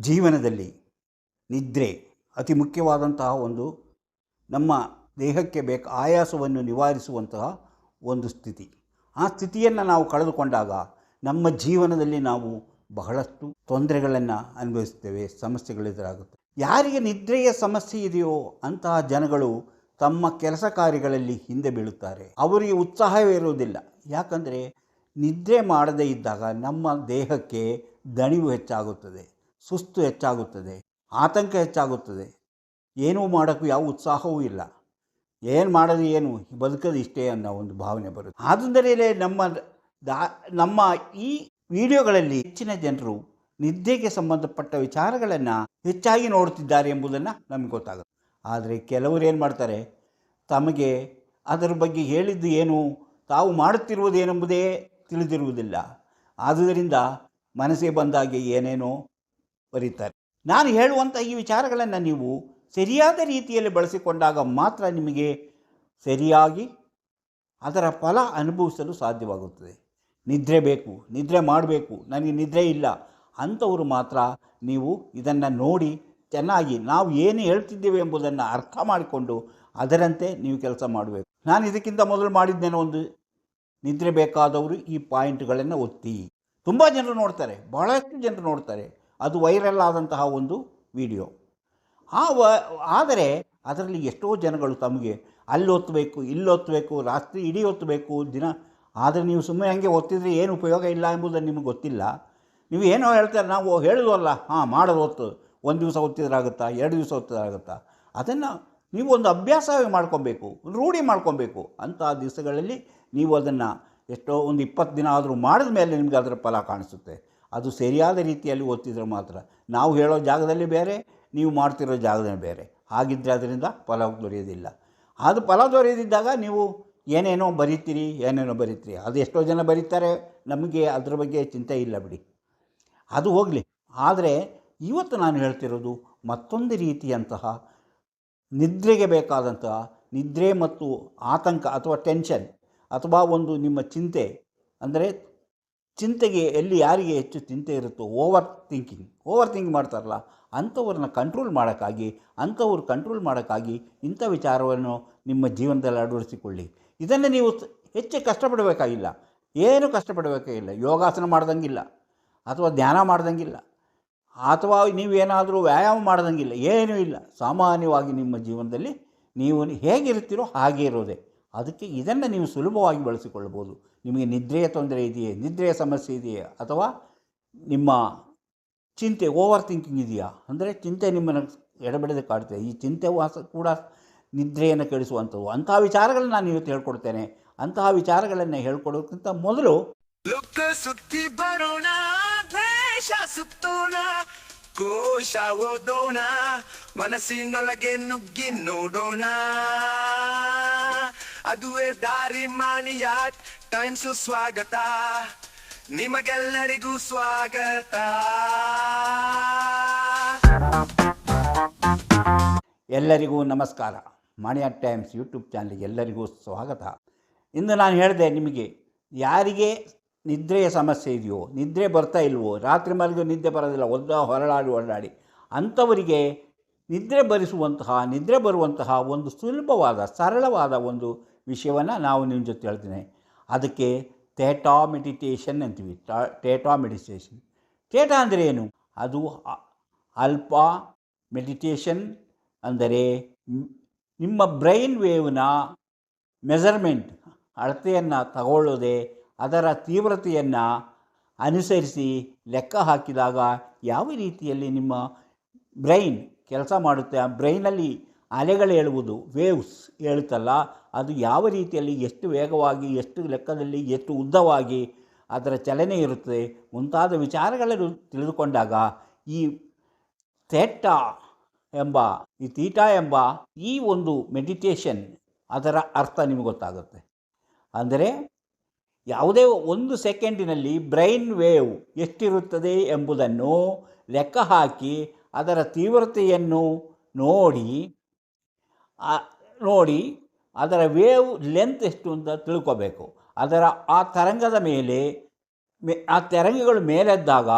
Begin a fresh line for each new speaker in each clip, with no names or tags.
ಜೀವನದಲ್ಲಿ ನಿದ್ರೆ ಅತಿ ಮುಖ್ಯವಾದಂತಹ ಒಂದು ನಮ್ಮ ದೇಹಕ್ಕೆ ಬೇಕು, ಆಯಾಸವನ್ನು ನಿವಾರಿಸುವಂತಹ ಒಂದು ಸ್ಥಿತಿ. ಆ ಸ್ಥಿತಿಯನ್ನು ನಾವು ಕಳೆದುಕೊಂಡಾಗ ನಮ್ಮ ಜೀವನದಲ್ಲಿ ನಾವು ಬಹಳಷ್ಟು ತೊಂದರೆಗಳನ್ನು ಅನುಭವಿಸ್ತೇವೆ ಸಮಸ್ಯೆಗಳು ಎದುರಾಗುತ್ತೆ. ಯಾರಿಗೆ ನಿದ್ರೆಯ ಸಮಸ್ಯೆ ಇದೆಯೋ ಅಂತಹ ಜನಗಳು ತಮ್ಮ ಕೆಲಸ ಕಾರ್ಯಗಳಲ್ಲಿ ಹಿಂದೆ ಬೀಳುತ್ತಾರೆ. ಅವರಿಗೆ ಉತ್ಸಾಹವೇ ಇರುವುದಿಲ್ಲ. ಯಾಕಂದರೆ ನಿದ್ರೆ ಮಾಡದೇ ಇದ್ದಾಗ ನಮ್ಮ ದೇಹಕ್ಕೆ ದಣಿವು ಹೆಚ್ಚಾಗುತ್ತದೆ. ಸುಸ್ತು ಹೆಚ್ಚಾಗುತ್ತದೆ, ಆತಂಕ ಹೆಚ್ಚಾಗುತ್ತದೆ. ಏನೂ ಮಾಡೋಕ್ಕೂ ಯಾವ ಉತ್ಸಾಹವೂ ಇಲ್ಲ. ಏನು ಮಾಡೋದು ಏನು ಬದುಕೋದು ಇಷ್ಟೇ ಅನ್ನೋ ಒಂದು ಭಾವನೆ ಬರುತ್ತೆ. ಆದ್ದರಿಂದಲೇ ನಮ್ಮ ದಾ, ನಮ್ಮ ಈ ವಿಡಿಯೋಗಳಲ್ಲಿ ಹೆಚ್ಚಿನ ಜನರು ನಿದ್ದೆಗೆ ಸಂಬಂಧಪಟ್ಟ ವಿಚಾರಗಳನ್ನು ಹೆಚ್ಚಾಗಿ ನೋಡುತ್ತಿದ್ದಾರೆ ಎಂಬುದನ್ನು ನಮಗೆ ಗೊತ್ತಾಗುತ್ತೆ. ಆದರೆ ಕೆಲವರು ಏನು ಮಾಡ್ತಾರೆ, ತಮಗೆ ಅದರ ಬಗ್ಗೆ ಹೇಳಿದ್ದು ಏನು, ತಾವು ಮಾಡುತ್ತಿರುವುದೇನೆಂಬುದೇ ತಿಳಿದಿರುವುದಿಲ್ಲ. ಆದುದರಿಂದ ಮನಸ್ಸಿಗೆ ಬಂದಾಗೆ ಏನೇನೋ ಬರೀತಾರೆ. ನಾನು ಹೇಳುವಂಥ ಈ ವಿಚಾರಗಳನ್ನು ನೀವು ಸರಿಯಾದ ರೀತಿಯಲ್ಲಿ ಬಳಸಿಕೊಂಡಾಗ ಮಾತ್ರ ನಿಮಗೆ ಸರಿಯಾಗಿ ಅದರ ಫಲ ಅನುಭವಿಸಲು ಸಾಧ್ಯವಾಗುತ್ತದೆ. ನಿದ್ರೆ ಬೇಕು, ನಿದ್ರೆ ಮಾಡಬೇಕು, ನನಗೆ ನಿದ್ರೆ ಇಲ್ಲ ಅಂಥವರು ಮಾತ್ರ ನೀವು ಇದನ್ನು ನೋಡಿ ಚೆನ್ನಾಗಿ ನಾವು ಏನು ಹೇಳ್ತಿದ್ದೇವೆ ಎಂಬುದನ್ನು ಅರ್ಥ ಮಾಡಿಕೊಂಡು ಅದರಂತೆ ನೀವು ಕೆಲಸ ಮಾಡಬೇಕು. ನಾನು ಇದಕ್ಕಿಂತ ಮೊದಲು ಮಾಡಿದ್ದೇನೆ ಒಂದು, ನಿದ್ರೆ ಬೇಕಾದವರು ಈ ಪಾಯಿಂಟ್ಗಳನ್ನು ಒತ್ತಿ. ತುಂಬ ಜನರು ನೋಡ್ತಾರೆ, ಬಹಳಷ್ಟು ಜನರು ನೋಡ್ತಾರೆ. ಅದು ವೈರಲ್ ಆದಂತಹ ಒಂದು ವಿಡಿಯೋ. ಆ ವ ಆದರೆ ಅದರಲ್ಲಿ ಎಷ್ಟೋ ಜನಗಳು ತಮಗೆ ಅಲ್ಲಿ ಒತ್ತಬೇಕು ಇಲ್ಲಿ ಒತ್ತಬೇಕು ರಾತ್ರಿ ಇಡೀ ಒತ್ತಬೇಕು ದಿನ. ಆದರೆ ನೀವು ಸುಮ್ಮನೆ ಹಂಗೆ ಒತ್ತಿದ್ರೆ ಏನು ಉಪಯೋಗ ಇಲ್ಲ ಎಂಬುದನ್ನು ನಿಮಗೆ ಗೊತ್ತಿಲ್ಲ. ನೀವು ಏನೋ ಹೇಳ್ತಾರೆ, ನಾವು ಹೇಳಿದ್ವಲ್ಲ ಹಾಂ, ಮಾಡೋದು ಒತ್ತು ಒಂದು ದಿವಸ ಒತ್ತಿದ್ರಾಗುತ್ತಾ ಎರಡು ದಿವಸ ಒತ್ತಿದ್ರಾಗುತ್ತಾ ಅದನ್ನು ನೀವು ಒಂದು ಅಭ್ಯಾಸವೇ ಮಾಡ್ಕೊಬೇಕು ರೂಢಿ ಮಾಡ್ಕೊಬೇಕು. ಅಂಥ ದಿವಸಗಳಲ್ಲಿ ನೀವು ಅದನ್ನು ಎಷ್ಟೋ ಒಂದು ಇಪ್ಪತ್ತು ದಿನ ಆದರೂ ಮಾಡಿದ ಮೇಲೆ ನಿಮಗೆ ಅದರ ಫಲ ಕಾಣಿಸುತ್ತೆ. ಅದು ಸರಿಯಾದ ರೀತಿಯಲ್ಲಿ ಓದ್ತಿದ್ರೆ ಮಾತ್ರ. ನಾವು ಹೇಳೋ ಜಾಗದಲ್ಲಿ ಬೇರೆ, ನೀವು ಮಾಡ್ತಿರೋ ಜಾಗದಲ್ಲಿ ಬೇರೆ. ಹಾಗಿದ್ದರೆ ಅದರಿಂದ ಫಲ ದೊರೆಯೋದಿಲ್ಲ ಅದು ಫಲ ದೊರೆಯದಿದ್ದಾಗ ನೀವು ಏನೇನೋ ಬರೀತೀರಿ ಏನೇನೋ ಬರೀತೀರಿ. ಅದು ಎಷ್ಟೋ ಜನ ಬರೀತಾರೆ, ನಮಗೆ ಅದ್ರ ಬಗ್ಗೆ ಚಿಂತೆ ಇಲ್ಲ ಬಿಡಿ. ಅದು ಹೋಗಲಿ. ಆದರೆ ಇವತ್ತು ನಾನು ಹೇಳ್ತಿರೋದು ಮತ್ತೊಂದು ರೀತಿಯಂತಹ ನಿದ್ರೆಗೆ ಬೇಕಾದಂತಹ ನಿದ್ರೆ ಮತ್ತು ಆತಂಕ ಅಥವಾ ಟೆನ್ಷನ್ ಅಥವಾ ಒಂದು ನಿಮ್ಮ ಚಿಂತೆ, ಅಂದರೆ ಚಿಂತೆಗೆ ಎಲ್ಲಿ ಯಾರಿಗೆ ಹೆಚ್ಚು ಚಿಂತೆ ಇರುತ್ತೋ ಓವರ್ ಥಿಂಕಿಂಗ್, ಓವರ್ ಥಿಂಕ್ ಮಾಡ್ತಾರಲ್ಲ, ಅಂಥವ್ರನ್ನ ಕಂಟ್ರೋಲ್ ಮಾಡೋಕ್ಕಾಗಿ, ಅಂಥವ್ರು ಕಂಟ್ರೋಲ್ ಮಾಡೋಕ್ಕಾಗಿ ಇಂಥ ವಿಚಾರವನ್ನು ನಿಮ್ಮ ಜೀವನದಲ್ಲಿ ಅಳವಡಿಸಿಕೊಳ್ಳಿ. ಇದನ್ನು ನೀವು ಹೆಚ್ಚು ಕಷ್ಟಪಡಬೇಕಾಗಿಲ್ಲ. ಏನು ಕಷ್ಟಪಡಬೇಕಾಗಿಲ್ಲ. ಯೋಗಾಸನ ಮಾಡ್ದಂಗಿಲ್ಲ ಅಥವಾ ಧ್ಯಾನ ಮಾಡ್ದಂಗಿಲ್ಲ ಅಥವಾ ನೀವೇನಾದರೂ ವ್ಯಾಯಾಮ ಮಾಡ್ದಂಗಿಲ್ಲ. ಏನೂ ಇಲ್ಲ. ಸಾಮಾನ್ಯವಾಗಿ ನಿಮ್ಮ ಜೀವನದಲ್ಲಿ ನೀವು ಹೇಗಿರ್ತೀರೋ ಹಾಗೆ ಇರೋದೇ. ಅದಕ್ಕೆ ಇದನ್ನು ನೀವು ಸುಲಭವಾಗಿ ಬಳಸಿಕೊಳ್ಳಬಹುದು. ನಿಮಗೆ ನಿದ್ರೆಯ ತೊಂದರೆ ಇದೆಯೇ? ನಿದ್ರೆಯ ಸಮಸ್ಯೆ ಇದೆಯೇ? ಅಥವಾ ನಿಮ್ಮ ಚಿಂತೆ ಓವರ್ ಥಿಂಕಿಂಗ್ ಇದೆಯಾ? ಅಂದರೆ ಚಿಂತೆ ನಿಮ್ಮನ್ನು ಎಡಬಿಡದೆ ಕಾಡುತ್ತೆ ಈ ಚಿಂತೆ ವಾಸ ಕೂಡ ನಿದ್ರೆಯನ್ನು ಕೆಡಿಸುವಂಥವು ಅಂತಹ ವಿಚಾರಗಳನ್ನ ನಾನು ಇವತ್ತು ಹೇಳ್ಕೊಡ್ತೇನೆ. ಅಂತಹ ವಿಚಾರಗಳನ್ನು ಹೇಳ್ಕೊಡೋಕ್ಕಿಂತ ಮೊದಲು
ಸುತ್ತಿ ಬರೋಣ ಸುತ್ತೋಣ, ಕೋಶ ಓದೋಣ, ಮನಸ್ಸಿನೊಳಗೆ ನುಗ್ಗಿ ನೋಡೋಣ. ಅದುವೇ ದಾರಿ ಮಾಣಿಯಾಟ್ ಟೈಮ್ಸು ಸ್ವಾಗತ. ನಿಮಗೆಲ್ಲರಿಗೂ ಸ್ವಾಗತ.
ಎಲ್ಲರಿಗೂ ನಮಸ್ಕಾರ. ಮಾಣಿಯಾ ಟೈಮ್ಸ್ ಯೂಟ್ಯೂಬ್ ಚಾನಲ್ಗೆ ಎಲ್ಲರಿಗೂ ಸ್ವಾಗತ. ಇಂದು ನಾನು ಹೇಳಿದೆ ನಿಮಗೆ, ಯಾರಿಗೆ ನಿದ್ರೆಯ ಸಮಸ್ಯೆ ಇದೆಯೋ, ನಿದ್ರೆ ಬರ್ತಾ ಇಲ್ವೋ, ರಾತ್ರಿ ಮಲಗಿ ನಿದ್ದೆ ಬರೋದಿಲ್ಲ, ಒದ್ದ ಹೊರಳಾಡಿ ಹೊರಳಾಡಿ ಅಂಥವರಿಗೆ ನಿದ್ರೆ ಬರಿಸುವಂತಹ, ನಿದ್ರೆ ಬರುವಂತಹ ಒಂದು ಸುಲಭವಾದ, ಸರಳವಾದ ಒಂದು ವಿಷಯವನ್ನು ನಾವು ನಿಮ್ಮ ಜೊತೆ ಹೇಳ್ತೀನಿ. ಅದಕ್ಕೆ ಥೇಟಾ ಮೆಡಿಟೇಷನ್ ಅಂತೀವಿ. ಟಾ- ಥೇಟಾ ಮೆಡಿಟೇಷನ್. ಥೇಟಾ ಅಂದರೆ ಏನು? ಅದು ಅಲ್ಪ ಮೆಡಿಟೇಷನ್ ಅಂದರೆ ನಿಮ್ಮ ಬ್ರೈನ್ ವೇವ್ನ ಮೆಜರ್ಮೆಂಟ್ ಅಳತೆಯನ್ನು ತಗೊಳ್ಳೋದೆ, ಅದರ ತೀವ್ರತೆಯನ್ನು ಅನುಸರಿಸಿ ಲೆಕ್ಕ ಹಾಕಿದಾಗ ಯಾವ ರೀತಿಯಲ್ಲಿ ನಿಮ್ಮ ಬ್ರೈನ್ ಕೆಲಸ ಮಾಡುತ್ತೆ? ಆ ಬ್ರೈನಲ್ಲಿ ಅಲೆಗಳು ಹೇಳುವುದು ವೇವ್ಸ್ ಹೇಳುತ್ತಲ್ಲ, ಅದು ಯಾವ ರೀತಿಯಲ್ಲಿ ಎಷ್ಟು ವೇಗವಾಗಿ, ಎಷ್ಟು ಲೆಕ್ಕದಲ್ಲಿ, ಎಷ್ಟು ಉದ್ದವಾಗಿ ಅದರ ಚಲನೆ ಇರುತ್ತದೆ ಮುಂತಾದ ವಿಚಾರಗಳನ್ನು ತಿಳಿದುಕೊಂಡಾಗ ಈ ಥೇಟ ಎಂಬ, ಈ ತೀಟ ಎಂಬ ಈ ಒಂದು ಮೆಡಿಟೇಷನ್ ಅದರ ಅರ್ಥ ನಿಮಗೆ ಗೊತ್ತಾಗುತ್ತೆ. ಅಂದರೆ ಯಾವುದೇ ಒಂದು ಸೆಕೆಂಡಿನಲ್ಲಿ ಬ್ರೈನ್ ವೇವ್ ಎಷ್ಟಿರುತ್ತದೆ ಎಂಬುದನ್ನು ಲೆಕ್ಕ ಹಾಕಿ ಅದರ ತೀವ್ರತೆಯನ್ನು ನೋಡಿ ನೋಡಿ, ಅದರ ವೇವ್ ಲೆಂತ್ ಎಷ್ಟು ಅಂತ ತಿಳ್ಕೋಬೇಕು. ಅದರ, ಆ ತರಂಗದ ಮೇಲೆ ಆ ತರಂಗಗಳು ಮೇಲೆದ್ದಾಗ,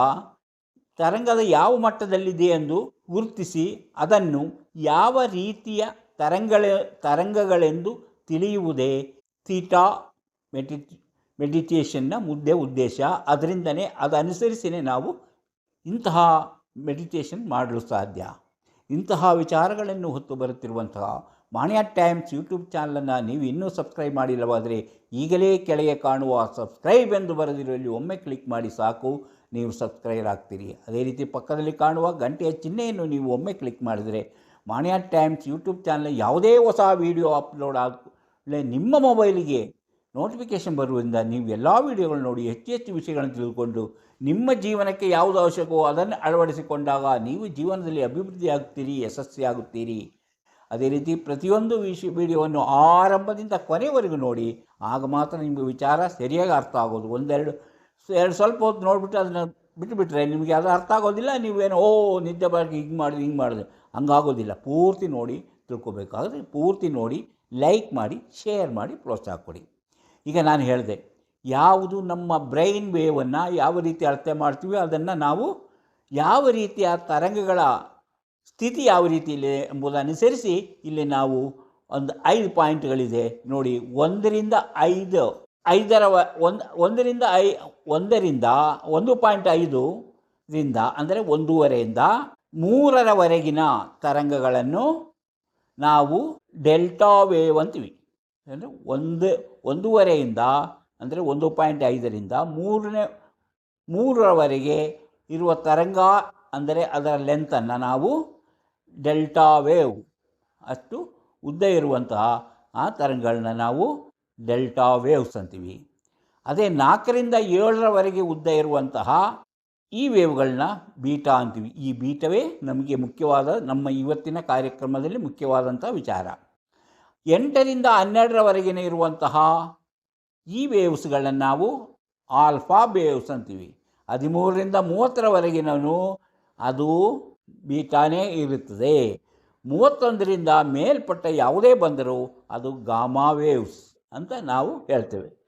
ತರಂಗದ ಯಾವ ಮಟ್ಟದಲ್ಲಿದೆ ಎಂದು ಗುರುತಿಸಿ, ಅದನ್ನು ಯಾವ ರೀತಿಯ ತರಂಗಳ, ತರಂಗಗಳೆಂದು ತಿಳಿಯುವುದೇ ಥೀಟಾ ಮೆಡಿ ಮೆಡಿಟೇಷನ್ನ ಮುದ್ದೆ ಉದ್ದೇಶ. ಅದರಿಂದನೇ ಅದನುಸರಿಸಿನೇ ನಾವು ಇಂತಹ ಮೆಡಿಟೇಷನ್ ಮಾಡಲು ಸಾಧ್ಯ. ಇಂತಹ ವಿಚಾರಗಳನ್ನು ಹೊತ್ತು ಬರುತ್ತಿರುವಂತಹ ಮಾಣಿಯ ಟೈಮ್ಸ್ ಯೂಟ್ಯೂಬ್ ಚಾನಲನ್ನು ನೀವು ಇನ್ನೂ ಸಬ್ಸ್ಕ್ರೈಬ್ ಮಾಡಿಲ್ಲವಾದರೆ ಈಗಲೇ ಕೆಳಗೆ ಕಾಣುವ ಸಬ್ಸ್ಕ್ರೈಬ್ ಎಂದು ಬರೆದಿರುವಲ್ಲಿ ಒಮ್ಮೆ ಕ್ಲಿಕ್ ಮಾಡಿ ಸಾಕು. ನೀವು ಸಬ್ಸ್ಕ್ರೈಬ್ ಆಗ್ತೀರಿ. ಅದೇ ರೀತಿ ಪಕ್ಕದಲ್ಲಿ ಕಾಣುವ ಗಂಟೆಯ ಚಿಹ್ನೆಯನ್ನು ನೀವು ಒಮ್ಮೆ ಕ್ಲಿಕ್ ಮಾಡಿದರೆ ಮಾಣಿಯ ಟೈಮ್ಸ್ ಯೂಟ್ಯೂಬ್ ಚಾನಲ್ ಯಾವುದೇ ಹೊಸ ವಿಡಿಯೋ ಅಪ್ಲೋಡ್ ಆಗಲೇ ನಿಮ್ಮ ಮೊಬೈಲಿಗೆ ನೋಟಿಫಿಕೇಷನ್ ಬರುವುದರಿಂದ ನೀವು ಎಲ್ಲ ವಿಡಿಯೋಗಳನ್ನು ನೋಡಿ ಹೆಚ್ಚು ಹೆಚ್ಚು ವಿಷಯಗಳನ್ನು ತಿಳಿದುಕೊಂಡು ನಿಮ್ಮ ಜೀವನಕ್ಕೆ ಯಾವುದು ಅವಶ್ಯಕವೋ ಅದನ್ನು ಅಳವಡಿಸಿಕೊಂಡಾಗ ನೀವು ಜೀವನದಲ್ಲಿ ಅಭಿವೃದ್ಧಿಯಾಗುತ್ತೀರಿ ಯಶಸ್ವಿಯಾಗುತ್ತೀರಿ ಅದೇ ರೀತಿ ಪ್ರತಿಯೊಂದು ವಿಷಯ ವಿಡಿಯೋವನ್ನು ಆರಂಭದಿಂದ ಕೊನೆವರೆಗೂ ನೋಡಿ, ಆಗ ಮಾತ್ರ ನಿಮಗೆ ವಿಚಾರ ಸರಿಯಾಗಿ ಅರ್ಥ ಆಗೋದು. ಒಂದೆರಡು, ಎರಡು ಸ್ವಲ್ಪ ಹೊತ್ತು ನೋಡಿಬಿಟ್ಟು ಅದನ್ನು ಬಿಟ್ಟುಬಿಟ್ರೆ ನಿಮಗೆ ಅದು ಅರ್ಥ ಆಗೋದಿಲ್ಲ, ನೀವೇನು, ಓ, ನಿದ್ದೆ ಬಾರಿ ಹಿಂಗೆ ಮಾಡಿದೆ ಹಿಂಗೆ ಮಾಡಿದೆ ಹಂಗಾಗೋದಿಲ್ಲ. ಪೂರ್ತಿ ನೋಡಿ ತಿಳ್ಕೊಬೇಕಾದ್ರೆ ಪೂರ್ತಿ ನೋಡಿ ಲೈಕ್ ಮಾಡಿ, ಶೇರ್ ಮಾಡಿ, ಪ್ರೋತ್ಸಾಹ ಕೊಡಿ. ಈಗ ನಾನು ಹೇಳಿದೆ, ಯಾವುದು ನಮ್ಮ ಬ್ರೈನ್ ವೇವನ್ನು ಯಾವ ರೀತಿ ಅಳತೆ ಮಾಡ್ತೀವಿ ಅದನ್ನು ನಾವು ಯಾವ ರೀತಿಯ ತರಂಗಗಳ ಸ್ಥಿತಿ ಯಾವ ರೀತಿ ಇದೆ ಎಂಬುದನ್ನು ಅನುಸರಿಸಿ ಇಲ್ಲಿ ನಾವು ಒಂದು ಐದು ಪಾಯಿಂಟ್ಗಳಿದೆ. ನೋಡಿ, ಒಂದರಿಂದ ಐದು, ಐದರ ಒಂದು, ಒಂದರಿಂದ ಐ, ಒಂದರಿಂದ, ಒಂದು ಪಾಯಿಂಟ್ ಐದರಿಂದ ಅಂದರೆ ಒಂದೂವರೆಯಿಂದ ಮೂರರವರೆಗಿನ ತರಂಗಗಳನ್ನು ನಾವು ಡೆಲ್ಟಾ ವೇವ್ ಅಂತೀವಿ. ಅಂದರೆ ಒಂದು, ಒಂದೂವರೆಯಿಂದ ಅಂದರೆ ಒಂದು ಪಾಯಿಂಟ್ ಐದರಿಂದ ಮೂರನೇ, ಮೂರರವರೆಗೆ ಇರುವ ತರಂಗ ಅಂದರೆ ಅದರ ಲೆಂತನ್ನು ನಾವು ಡೆಲ್ಟಾ ವೇವ್ ಅಷ್ಟು ಉದ್ದ ಇರುವಂತಹ ಆ ತರಂಗಗಳನ್ನ ನಾವು ಡೆಲ್ಟಾ ವೇವ್ಸ್ ಅಂತೀವಿ. ಅದೇ ನಾಲ್ಕರಿಂದ ಏಳರವರೆಗೆ ಉದ್ದ ಇರುವಂತಹ ಈ ವೇವ್ಗಳನ್ನ ಬೀಟಾ ಅಂತೀವಿ. ಈ ಬೀಟವೇ ನಮಗೆ ಮುಖ್ಯವಾದ ನಮ್ಮ ಇವತ್ತಿನ ಕಾರ್ಯಕ್ರಮದಲ್ಲಿ ಮುಖ್ಯವಾದಂಥ ವಿಚಾರ. ಎಂಟರಿಂದ ಹನ್ನೆರಡರವರೆಗಿನ ಇರುವಂತಹ ಈ ವೇವ್ಸ್ಗಳನ್ನು ನಾವು ಆಲ್ಫಾ ವೇವ್ಸ್ ಅಂತೀವಿ. ಹದಿಮೂರರಿಂದ ಮೂವತ್ತರವರೆಗಿನೂ ಅದು ಬೀಟಾನೇ ಇರುತ್ತದೆ. ಮೂವತ್ತೊಂದರಿಂದ ಮೇಲ್ಪಟ್ಟ ಯಾವುದೇ ಬಂದರೂ ಅದು ಗಾಮಾ ವೇವ್ಸ್ ಅಂತ ನಾವು ಹೇಳ್ತೇವೆ.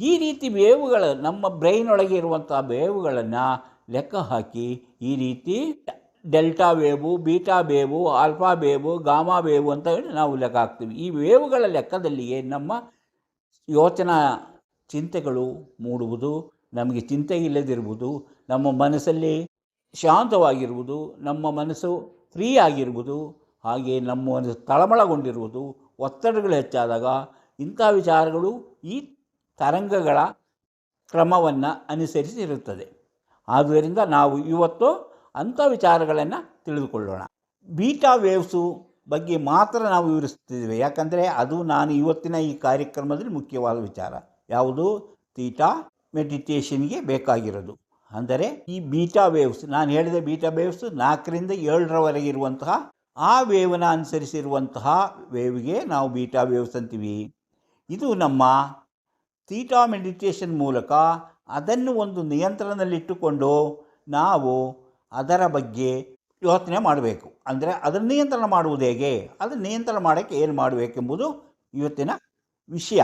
ಈ ರೀತಿ ವೇವ್ಗಳು ನಮ್ಮ ಬ್ರೈನ್ ಒಳಗೆ ಇರುವಂಥ ವೇವ್ಗಳನ್ನು ಲೆಕ್ಕ ಹಾಕಿ ಈ ರೀತಿ delta wave, beta wave, alpha wave, gamma wave ಅಂತ ಹೇಳಿ ನಾವು ಲೆಕ್ಕ ಹಾಕ್ತೀವಿ. ಈ ವೇವುಗಳ ಲೆಕ್ಕದಲ್ಲಿಯೇ ನಮ್ಮ ಯೋಚನಾ ಚಿಂತೆಗಳು ಮೂಡುವುದು, ನಮಗೆ ಚಿಂತೆ ಇಲ್ಲದಿರುವುದು, ನಮ್ಮ ಮನಸ್ಸಲ್ಲಿ ಶಾಂತವಾಗಿರುವುದು, ನಮ್ಮ ಮನಸ್ಸು ಫ್ರೀ ಆಗಿರುವುದು, ಹಾಗೆ ನಮ್ಮ ಮನಸ್ಸು ತಳಮಳಗೊಂಡಿರುವುದು, ಒತ್ತಡಗಳು ಹೆಚ್ಚಾದಾಗ ಇಂಥ ವಿಚಾರಗಳು ಈ ತರಂಗಗಳ ಕ್ರಮವನ್ನು ಅನುಸರಿಸಿರುತ್ತದೆ. ಆದ್ದರಿಂದ ನಾವು ಇವತ್ತು ಅಂಥ ವಿಚಾರಗಳನ್ನು ತಿಳಿದುಕೊಳ್ಳೋಣ. ಬೀಟಾ ವೇವ್ಸು ಬಗ್ಗೆ ಮಾತ್ರ ನಾವು ವಿವರಿಸ್ತಿದ್ದೇವೆ ಯಾಕಂದರೆ ಅದು ನಾನು ಇವತ್ತಿನ ಈ ಕಾರ್ಯಕ್ರಮದಲ್ಲಿ ಮುಖ್ಯವಾದ ವಿಚಾರ. ಯಾವುದು? ತೀಟಾ ಮೆಡಿಟೇಷನ್ಗೆ ಬೇಕಾಗಿರೋದು. ಅಂದರೆ ಈ ಬೀಟಾ ವೇವ್ಸ್, ನಾನು ಹೇಳಿದ ಬೀಟಾ ವೇವ್ಸ್ ನಾಲ್ಕರಿಂದ ಏಳರವರೆಗೆ ಇರುವಂತಹ, ಆ ವೇವನ ಅನುಸರಿಸಿರುವಂತಹ ವೇವ್ಗೆ ನಾವು ಬೀಟಾ ವೇವ್ಸ್ ಅಂತೀವಿ. ಇದು ನಮ್ಮ ತೀಟಾ ಮೆಡಿಟೇಷನ್ ಮೂಲಕ ಅದನ್ನು ಒಂದು ನಿಯಂತ್ರಣದಲ್ಲಿಟ್ಟುಕೊಂಡು ನಾವು ಅದರ ಬಗ್ಗೆ ಯೋಚನೆ ಮಾಡಬೇಕು. ಅಂದರೆ ಅದನ್ನು ನಿಯಂತ್ರಣ ಮಾಡುವುದು ಹೇಗೆ? ಅದನ್ನು ನಿಯಂತ್ರಣ ಮಾಡೋಕ್ಕೆ ಏನು ಮಾಡಬೇಕೆಂಬುದು ಇವತ್ತಿನ ವಿಷಯ.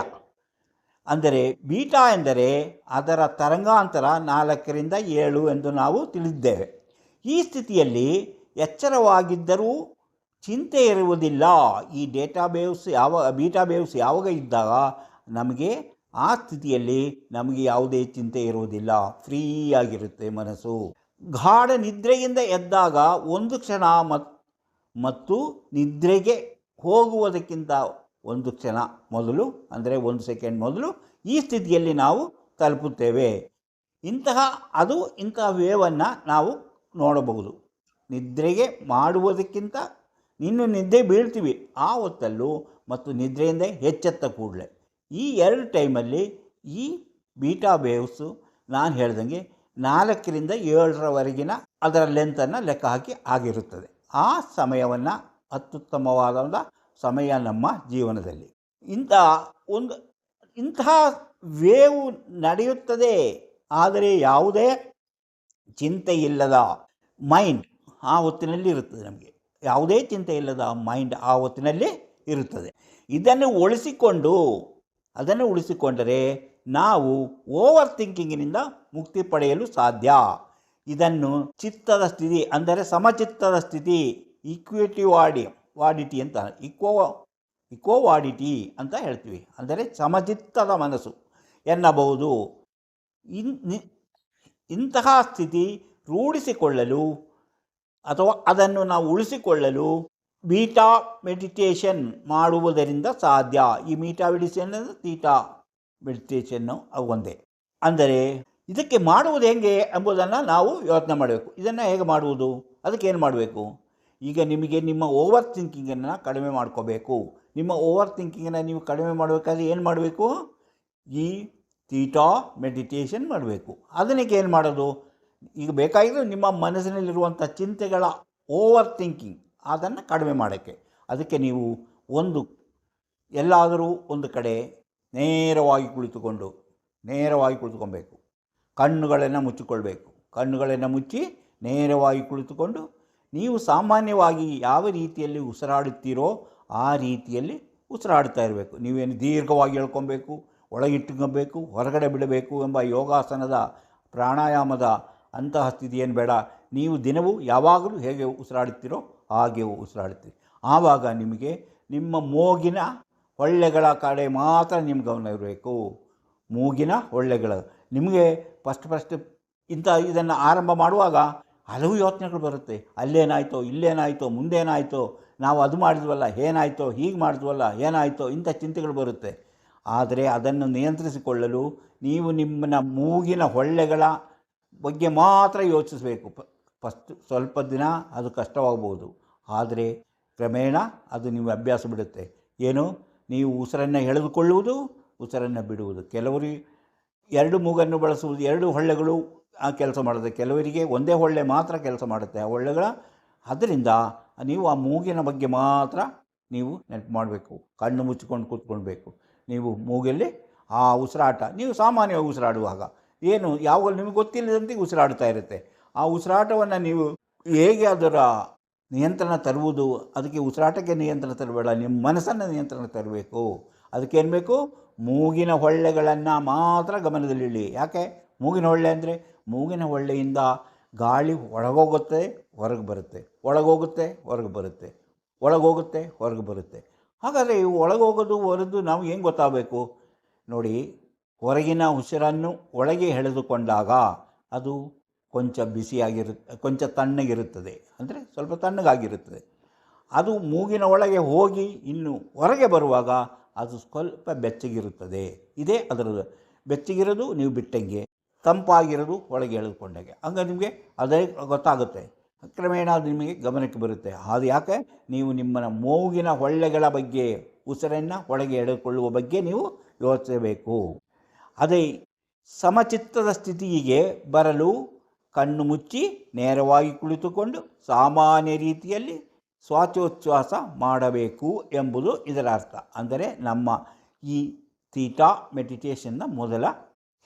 ಅಂದರೆ ಬೀಟಾ ಎಂದರೆ ಅದರ ತರಂಗಾಂತರ ನಾಲ್ಕರಿಂದ ಏಳು ಎಂದು ನಾವು ತಿಳಿದಿದ್ದೇವೆ. ಈ ಸ್ಥಿತಿಯಲ್ಲಿ ಎಚ್ಚರವಾಗಿದ್ದರೂ ಚಿಂತೆ ಇರುವುದಿಲ್ಲ. ಈ ಡೇಟಾ ಬೇವ್ಸ್ ಯಾವ ಬೀಟಾ ಬೇವ್ಸ್ ಯಾವಾಗ ಇದ್ದಾಗ ನಮಗೆ ಆ ಸ್ಥಿತಿಯಲ್ಲಿ ನಮಗೆ ಯಾವುದೇ ಚಿಂತೆ ಇರುವುದಿಲ್ಲ. ಫ್ರೀ ಆಗಿರುತ್ತೆ ಮನಸ್ಸು. ಗಾಢ ನಿದ್ರೆಯಿಂದ ಎದ್ದಾಗ ಒಂದು ಕ್ಷಣ ಮತ್, ಮತ್ತು ನಿದ್ರೆಗೆ ಹೋಗುವುದಕ್ಕಿಂತ ಒಂದು ಕ್ಷಣ ಮೊದಲು, ಅಂದರೆ ಒಂದು ಸೆಕೆಂಡ್ ಮೊದಲು ಈ ಸ್ಥಿತಿಯಲ್ಲಿ ನಾವು ತಲುಪುತ್ತೇವೆ. ಇಂತಹ, ಅದು ಇಂತಹ ವೇವನ್ನು ನಾವು ನೋಡಬಹುದು. ನಿದ್ರೆಗೆ ಮಾಡುವುದಕ್ಕಿಂತ ಇನ್ನು ನಿದ್ದೆ ಬೀಳ್ತೀವಿ ಆ ಹೊತ್ತಲ್ಲೂ, ಮತ್ತು ನಿದ್ರೆಯಿಂದ ಹೆಚ್ಚೆತ್ತ ಕೂಡಲೇ. ಈ ಎರಡು ಟೈಮಲ್ಲಿ ಈ ಬೀಟಾ ವೇವ್ಸು ನಾನು ಹೇಳ್ದಂಗೆ ನಾಲ್ಕರಿಂದ ಏಳರವರೆಗಿನ ಅದರ ಲೆಂತನ್ನು ಲೆಕ್ಕ ಹಾಕಿ ಆಗಿರುತ್ತದೆ. ಆ ಸಮಯವನ್ನು ಅತ್ಯುತ್ತಮವಾದ ಸಮಯ ನಮ್ಮ ಜೀವನದಲ್ಲಿ. ಇಂಥ ಒಂದು ಇಂತಹ ವೇವು ನಡೆಯುತ್ತದೆ. ಆದರೆ ಯಾವುದೇ ಚಿಂತೆ ಇಲ್ಲದ ಮೈಂಡ್ ಆ ಹೊತ್ತಿನಲ್ಲಿ ಇರುತ್ತದೆ ನಮಗೆ. ಯಾವುದೇ ಚಿಂತೆ ಇಲ್ಲದ ಮೈಂಡ್ ಆ ಹೊತ್ತಿನಲ್ಲಿ ಇರುತ್ತದೆ. ಇದನ್ನು ಉಳಿಸಿಕೊಂಡು, ಅದನ್ನು ಉಳಿಸಿಕೊಂಡರೆ ನಾವು ಓವರ್ ಥಿಂಕಿಂಗಿನಿಂದ ಮುಕ್ತಿ ಪಡೆಯಲು ಸಾಧ್ಯ. ಇದನ್ನು ಚಿತ್ತದ ಸ್ಥಿತಿ ಅಂದರೆ ಸಮಚಿತ್ತದ ಸ್ಥಿತಿ ಈಕ್ವಿಟಿ ವಾಡಿ ವಾಡಿಟಿ ಅಂತ ಇಕ್ವೋ ಇಕ್ವೋವಾಡಿಟಿ ಅಂತ ಹೇಳ್ತೀವಿ. ಅಂದರೆ ಸಮಚಿತ್ತದ ಮನಸ್ಸು ಎನ್ನಬಹುದು. ಇನ್ ಇಂತಹ ಸ್ಥಿತಿ ರೂಢಿಸಿಕೊಳ್ಳಲು ಅಥವಾ ಅದನ್ನು ನಾವು ಉಳಿಸಿಕೊಳ್ಳಲು ಬೀಟಾ ಮೆಡಿಟೇಷನ್ ಮಾಡುವುದರಿಂದ ಸಾಧ್ಯ. ಈ ಮೀಟಾ ಮೆಡಿಟೇಷನ್ ಅಂದರೆ ತೀಟಾ ಮೆಡಿಟೇಷನ್ನು ಅವು ಒಂದೇ. ಅಂದರೆ ಇದಕ್ಕೆ ಮಾಡುವುದು ಹೆಂಗೆ ಎಂಬುದನ್ನು ನಾವು ಯೋಚನೆ ಮಾಡಬೇಕು. ಇದನ್ನು ಹೇಗೆ ಮಾಡುವುದು? ಅದಕ್ಕೆ ಏನು ಮಾಡಬೇಕು? ಈಗ ನಿಮಗೆ ನಿಮ್ಮ ಓವರ್ ಥಿಂಕಿಂಗನ್ನು ಕಡಿಮೆ ಮಾಡ್ಕೋಬೇಕು. ನಿಮ್ಮ ಓವರ್ ಥಿಂಕಿಂಗನ್ನು ನೀವು ಕಡಿಮೆ ಮಾಡಬೇಕಾದ್ರೆ ಏನು ಮಾಡಬೇಕು? ಈ ತೀಟಾ ಮೆಡಿಟೇಷನ್ ಮಾಡಬೇಕು. ಅದನ್ನಕ್ಕೆ ಏನು ಮಾಡೋದು? ಈಗ ಬೇಕಾಗಿದ್ದು ನಿಮ್ಮ ಮನಸ್ಸಿನಲ್ಲಿರುವಂಥ ಚಿಂತೆಗಳ ಓವರ್ ಥಿಂಕಿಂಗ್ ಅದನ್ನು ಕಡಿಮೆ ಮಾಡೋಕ್ಕೆ. ಅದಕ್ಕೆ ನೀವು ಒಂದು, ಎಲ್ಲಾದರೂ ಒಂದು ಕಡೆ ನೇರವಾಗಿ ಕುಳಿತುಕೊಂಡು, ನೇರವಾಗಿ ಕುಳಿತುಕೊಬೇಕು. ಕಣ್ಣುಗಳನ್ನು ಮುಚ್ಚಿಕೊಳ್ಬೇಕು. ಕಣ್ಣುಗಳನ್ನು ಮುಚ್ಚಿ ನೇರವಾಗಿ ಕುಳಿತುಕೊಂಡು, ನೀವು ಸಾಮಾನ್ಯವಾಗಿ ಯಾವ ರೀತಿಯಲ್ಲಿ ಉಸಿರಾಡುತ್ತೀರೋ ಆ ರೀತಿಯಲ್ಲಿ ಉಸಿರಾಡ್ತಾ ಇರಬೇಕು. ನೀವೇನು ದೀರ್ಘವಾಗಿ ಹೇಳ್ಕೊಬೇಕು ಒಳಗಿಟ್ಟುಕೊಬೇಕು ಹೊರಗಡೆ ಬಿಡಬೇಕು ಎಂಬ ಯೋಗಾಸನದ, ಪ್ರಾಣಾಯಾಮದ ಅಂತಹ ಸ್ಥಿತಿ ಏನು ಬೇಡ. ನೀವು ದಿನವೂ ಯಾವಾಗಲೂ ಹೇಗೆ ಉಸಿರಾಡುತ್ತೀರೋ ಹಾಗೆ ಉಸಿರಾಡುತ್ತೀರಿ. ಆವಾಗ ನಿಮಗೆ ನಿಮ್ಮ ಮೂಗಿನ ಹೊಳ್ಳೆಗಳ ಕಡೆ ಮಾತ್ರ ನಿಮ್ಮ ಗಮನ ಇರಬೇಕು. ಮೂಗಿನ ಹೊಳ್ಳೆಗಳ ನಿಮಗೆ ಫಸ್ಟ್ ಫಸ್ಟ್ ಇಂಥ ಇದನ್ನು ಆರಂಭ ಮಾಡುವಾಗ ಹಲವು ಯೋಚನೆಗಳು ಬರುತ್ತೆ. ಅಲ್ಲೇನಾಯಿತೋ, ಇಲ್ಲೇನಾಯಿತೋ, ಮುಂದೇನಾಯಿತೋ, ನಾವು ಅದು ಮಾಡಿದ್ವಲ್ಲ, ಏನಾಯಿತೋ, ಹೀಗೆ ಮಾಡಿದ್ವಲ್ಲ, ಏನಾಯಿತೋ, ಇಂಥ ಚಿಂತೆಗಳು ಬರುತ್ತೆ. ಆದರೆ ಅದನ್ನು ನಿಯಂತ್ರಿಸಿಕೊಳ್ಳಲು ನೀವು ನಿಮ್ಮನ್ನ ಮೂಗಿನ ಹೊಳ್ಳೆಗಳ ಬಗ್ಗೆ ಮಾತ್ರ ಯೋಚಿಸಬೇಕು. ಫಸ್ಟ್ ಸ್ವಲ್ಪ ದಿನ ಅದು ಕಷ್ಟವಾಗ್ಬೋದು. ಆದರೆ ಕ್ರಮೇಣ ಅದು ನಿಮ್ಮ ಅಭ್ಯಾಸ ಬಿಡುತ್ತೆ. ಏನು? ನೀವು ಉಸಿರನ್ನು ಎಳೆದುಕೊಳ್ಳುವುದು, ಉಸಿರನ್ನು ಬಿಡುವುದು. ಕೆಲವರು ಎರಡು ಮೂಗನ್ನು ಬಳಸುವುದು, ಎರಡು ಹೊಳ್ಳೆಗಳು ಆ ಕೆಲಸ ಮಾಡುತ್ತೆ. ಕೆಲವರಿಗೆ ಒಂದೇ ಹೊಳ್ಳೆ ಮಾತ್ರ ಕೆಲಸ ಮಾಡುತ್ತೆ ಆ ಹೊಳ್ಳೆಗಳ. ಅದರಿಂದ ನೀವು ಆ ಮೂಗಿನ ಬಗ್ಗೆ ಮಾತ್ರ ನೀವು ನೆನಪು ಮಾಡಬೇಕು. ಕಣ್ಣು ಮುಚ್ಚಿಕೊಂಡು ಕೂತ್ಕೊಳ್ಬೇಕು. ನೀವು ಮೂಗಲ್ಲಿ ಆ ಉಸಿರಾಟ, ನೀವು ಸಾಮಾನ್ಯವಾಗಿ ಉಸಿರಾಡುವಾಗ. ಏನು ಯಾವಾಗ ನಿಮಗೆ ಗೊತ್ತಿಲ್ಲದಂತೆ ಉಸಿರಾಡ್ತಾ ಇರುತ್ತೆ. ಆ ಉಸಿರಾಟವನ್ನು ನೀವು ಹೇಗೆ ಅದರ ನಿಯಂತ್ರಣ ತರುವುದು, ಅದಕ್ಕೆ ಉಸಿರಾಟಕ್ಕೆ ನಿಯಂತ್ರಣ ತರಬೇಡ, ನಿಮ್ಮ ಮನಸ್ಸನ್ನು ನಿಯಂತ್ರಣ ತರಬೇಕು. ಅದಕ್ಕೇನು ಬೇಕು? ಮೂಗಿನ ಹೊಳ್ಳೆಗಳನ್ನು ಮಾತ್ರ ಗಮನದಲ್ಲಿಡಿ. ಯಾಕೆ? ಮೂಗಿನ ಹೊಳ್ಳೆ ಅಂದರೆ ಮೂಗಿನ ಹೊಳ್ಳೆಯಿಂದ ಗಾಳಿ ಒಳಗೋಗುತ್ತೆ, ಹೊರಗೆ ಬರುತ್ತೆ. ಒಳಗೋಗುತ್ತೆ, ಹೊರಗೆ ಬರುತ್ತೆ. ಒಳಗೋಗುತ್ತೆ, ಹೊರಗೆ ಬರುತ್ತೆ. ಹಾಗಾದರೆ ಇವು ಒಳಗೋಗೋದು, ಹೊರದು ನಾವು ಏನು ಗೊತ್ತಾಗಬೇಕು? ನೋಡಿ, ಹೊರಗಿನ ಉಸಿರನ್ನು ಒಳಗೆ ಎಳೆದುಕೊಂಡಾಗ ಅದು ಕೊಂಚ ಬಿಸಿಯಾಗಿರುತ್ತೆ ಕೊಂಚ ತಣ್ಣಗಿರುತ್ತದೆ. ಅಂದರೆ ಸ್ವಲ್ಪ ತಣ್ಣಗಾಗಿರುತ್ತದೆ. ಅದು ಮೂಗಿನ ಒಳಗೆ ಹೋಗಿ ಇನ್ನು ಹೊರಗೆ ಬರುವಾಗ ಅದು ಸ್ವಲ್ಪ ಬೆಚ್ಚಗಿರುತ್ತದೆ. ಇದೇ ಅದರ ಬೆಚ್ಚಗಿರೋದು ನೀವು ಬಿಟ್ಟಂಗೆ, ತಂಪಾಗಿರೋದು ಒಳಗೆ ಎಳೆದುಕೊಂಡಾಗೆ. ಹಂಗೆ ನಿಮಗೆ ಅದೇ ಗೊತ್ತಾಗುತ್ತೆ. ಕ್ರಮೇಣ ಅದು ನಿಮಗೆ ಗಮನಕ್ಕೆ ಬರುತ್ತೆ. ಅದು ಯಾಕೆ? ನೀವು ನಿಮ್ಮ ಮೂಗಿನ ಹೊಳ್ಳೆಗಳ ಬಗ್ಗೆ, ಉಸಿರನ್ನು ಒಳಗೆ ಎಳೆದುಕೊಳ್ಳುವ ಬಗ್ಗೆ ನೀವು ಯೋಚಿಸಬೇಕು. ಅದೇ ಸಮಚಿತ್ತದ ಸ್ಥಿತಿಗೆ ಬರಲು ಕಣ್ಣು ಮುಚ್ಚಿ ನೇರವಾಗಿ ಕುಳಿತುಕೊಂಡು ಸಾಮಾನ್ಯ ರೀತಿಯಲ್ಲಿ ಶ್ವಾಸೋಚ್ಛ್ವಾಸ ಮಾಡಬೇಕು ಎಂಬುದು ಇದರ ಅರ್ಥ. ಅಂದರೆ ನಮ್ಮ ಈ ತೀಟಾ ಮೆಡಿಟೇಷನ್ನ ಮೊದಲ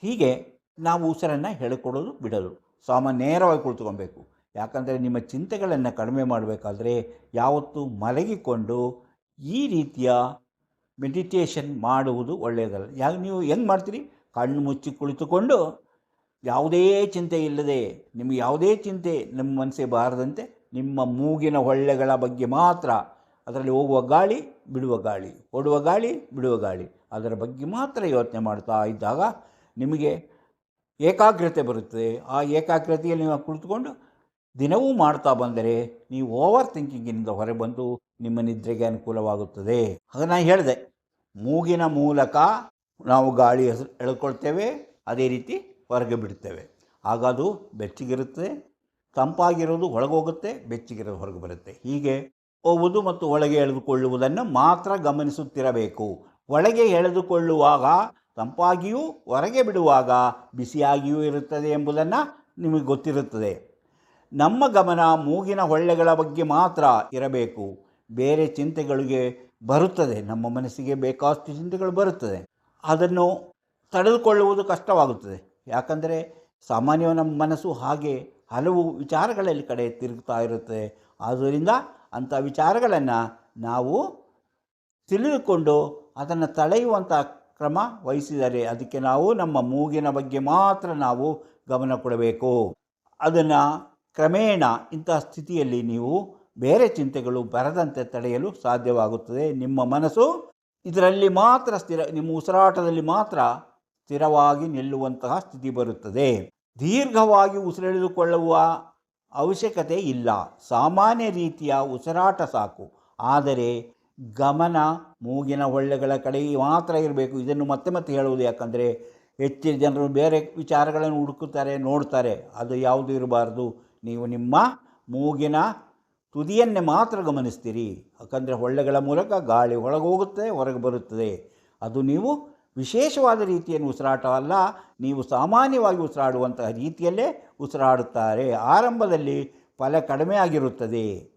ಹೀಗೆ ನಾವು ಉಸಿರನ್ನು ಹೇಳಿಕೊಡೋದು ಬಿಡೋದು. ಸಾಮಾನ್ಯ ನೇರವಾಗಿ ಕುಳಿತುಕೊಬೇಕು ಯಾಕಂದರೆ ನಿಮ್ಮ ಚಿಂತೆಗಳನ್ನು ಕಡಿಮೆ ಮಾಡಬೇಕಾದ್ರೆ ಯಾವತ್ತೂ ಮಲಗಿಕೊಂಡು ಈ ರೀತಿಯ ಮೆಡಿಟೇಷನ್ ಮಾಡುವುದು ಒಳ್ಳೆಯದಲ್ಲ. ಯಾಕೆ ನೀವು ಹೆಂಗೆ ಮಾಡ್ತೀರಿ? ಕಣ್ಣು ಮುಚ್ಚಿ ಕುಳಿತುಕೊಂಡು ಯಾವುದೇ ಚಿಂತೆ ಇಲ್ಲದೆ, ನಿಮಗೆ ಯಾವುದೇ ಚಿಂತೆ ನಿಮ್ಮ ಮನಸ್ಸಿಗೆ ಬಾರದಂತೆ ನಿಮ್ಮ ಮೂಗಿನ ಹೊಳ್ಳೆಗಳ ಬಗ್ಗೆ ಮಾತ್ರ ಅದರಲ್ಲಿ ಹೋಗುವ ಗಾಳಿ ಬಿಡುವ ಗಾಳಿ, ಓಡುವ ಗಾಳಿ ಬಿಡುವ ಗಾಳಿ. ಅದರ ಬಗ್ಗೆ ಮಾತ್ರ ಯೋಚನೆ ಮಾಡ್ತಾ ಇದ್ದಾಗ ನಿಮಗೆ ಏಕಾಗ್ರತೆ ಬರುತ್ತದೆ. ಆ ಏಕಾಗ್ರತೆಯಲ್ಲಿ ನೀವು ಕುಳಿತುಕೊಂಡು ದಿನವೂ ಮಾಡ್ತಾ ಬಂದರೆ ನೀವು ಓವರ್ ಥಿಂಕಿಂಗಿನಿಂದ ಹೊರಬಂದು ನಿಮ್ಮ ನಿದ್ರೆಗೆ ಅನುಕೂಲವಾಗುತ್ತದೆ. ಆಗ ನಾನು ಹೇಳಿದೆ, ಮೂಗಿನ ಮೂಲಕ ನಾವು ಗಾಳಿ ಎಳ್ಕೊಳ್ತೇವೆ, ಅದೇ ರೀತಿ ಹೊರಗೆ ಬಿಡ್ತೇವೆ. ಆಗ ಅದು ಬೆಚ್ಚಗಿರುತ್ತೆ, ತಂಪಾಗಿರೋದು ಒಳಗೋಗುತ್ತೆ, ಬೆಚ್ಚಗಿರೋದು ಹೊರಗೆ ಬರುತ್ತೆ. ಹೀಗೆ ಹೋಗುವುದು ಮತ್ತು ಒಳಗೆ ಎಳೆದುಕೊಳ್ಳುವುದನ್ನು ಮಾತ್ರ ಗಮನಿಸುತ್ತಿರಬೇಕು. ಒಳಗೆ ಎಳೆದುಕೊಳ್ಳುವಾಗ ತಂಪಾಗಿಯೂ ಹೊರಗೆ ಬಿಡುವಾಗ ಬಿಸಿಯಾಗಿಯೂ ಇರುತ್ತದೆ ಎಂಬುದನ್ನು ನಿಮಗೆ ಗೊತ್ತಿರುತ್ತದೆ. ನಮ್ಮ ಗಮನ ಮೂಗಿನ ಹೊಳ್ಳೆಗಳ ಬಗ್ಗೆ ಮಾತ್ರ ಇರಬೇಕು. ಬೇರೆ ಚಿಂತೆಗಳಿಗೆ ಬರುತ್ತದೆ. ನಮ್ಮ ಮನಸ್ಸಿಗೆ ಬೇಕಾದಷ್ಟು ಚಿಂತೆಗಳು ಬರುತ್ತದೆ. ಅದನ್ನು ತಡೆದುಕೊಳ್ಳುವುದು ಕಷ್ಟವಾಗುತ್ತದೆ. ಯಾಕಂದರೆ ಸಾಮಾನ್ಯ ನಮ್ಮ ಮನಸ್ಸು ಹಾಗೆ ಹಲವು ವಿಚಾರಗಳಲ್ಲಿ ಕಡೆ ತಿರುಗ್ತಾ ಇರುತ್ತೆ. ಆದ್ದರಿಂದ ಅಂಥ ವಿಚಾರಗಳನ್ನು ನಾವು ತಿಳಿದುಕೊಂಡು ಅದನ್ನು ತಳೆಯುವಂಥ ಕ್ರಮ ವಹಿಸಿದರೆ ಅದಕ್ಕೆ ನಾವು ನಮ್ಮ ಮೂಗಿನ ಬಗ್ಗೆ ಮಾತ್ರ ನಾವು ಗಮನ ಕೊಡಬೇಕು. ಅದನ್ನು ಕ್ರಮೇಣ ಇಂತಹ ಸ್ಥಿತಿಯಲ್ಲಿ ನೀವು ಬೇರೆ ಚಿಂತೆಗಳು ಬರದಂತೆ ತಡೆಯಲು ಸಾಧ್ಯವಾಗುತ್ತದೆ. ನಿಮ್ಮ ಮನಸ್ಸು ಇದರಲ್ಲಿ ಮಾತ್ರ ಸ್ಥಿರ, ನಿಮ್ಮ ಉಸಿರಾಟದಲ್ಲಿ ಮಾತ್ರ ಸ್ಥಿರವಾಗಿ ನಿಲ್ಲುವಂತಹ ಸ್ಥಿತಿ ಬರುತ್ತದೆ. ದೀರ್ಘವಾಗಿ ಉಸಿರೆಳೆದುಕೊಳ್ಳುವ ಅವಶ್ಯಕತೆ ಇಲ್ಲ. ಸಾಮಾನ್ಯ ರೀತಿಯ ಉಸಿರಾಟ ಸಾಕು. ಆದರೆ ಗಮನ ಮೂಗಿನ ಹೊಳ್ಳೆಗಳ ಕಡೆ ಮಾತ್ರ ಇರಬೇಕು. ಇದನ್ನು ಮತ್ತೆ ಮತ್ತೆ ಹೇಳುವುದು ಯಾಕಂದರೆ, ಹೆಚ್ಚಿನ ಜನರು ಬೇರೆ ವಿಚಾರಗಳನ್ನು ಹುಡುಕುತ್ತಾರೆ, ನೋಡ್ತಾರೆ. ಅದು ಯಾವುದು ಇರಬಾರ್ದು? ನೀವು ನಿಮ್ಮ ಮೂಗಿನ ತುದಿಯನ್ನೇ ಮಾತ್ರ ಗಮನಿಸ್ತೀರಿ. ಯಾಕಂದರೆ ಹೊಳ್ಳೆಗಳ ಮೂಲಕ ಗಾಳಿ ಒಳಗೆ ಹೋಗುತ್ತೆ ಹೊರಗೆ ಬರುತ್ತದೆ. ಅದು ನೀವು ವಿಶೇಷವಾದ ರೀತಿಯನ್ನು ಉಸಿರಾಟ ಅಲ್ಲ ನೀವು ಸಾಮಾನ್ಯವಾಗಿ ಉಸಿರಾಡುವಂತಹ ರೀತಿಯಲ್ಲೇ ಉಸಿರಾಡುತ್ತಾರೆ. ಆರಂಭದಲ್ಲಿ ಫಲ ಕಡಿಮೆ ಆಗಿರುತ್ತದೆ.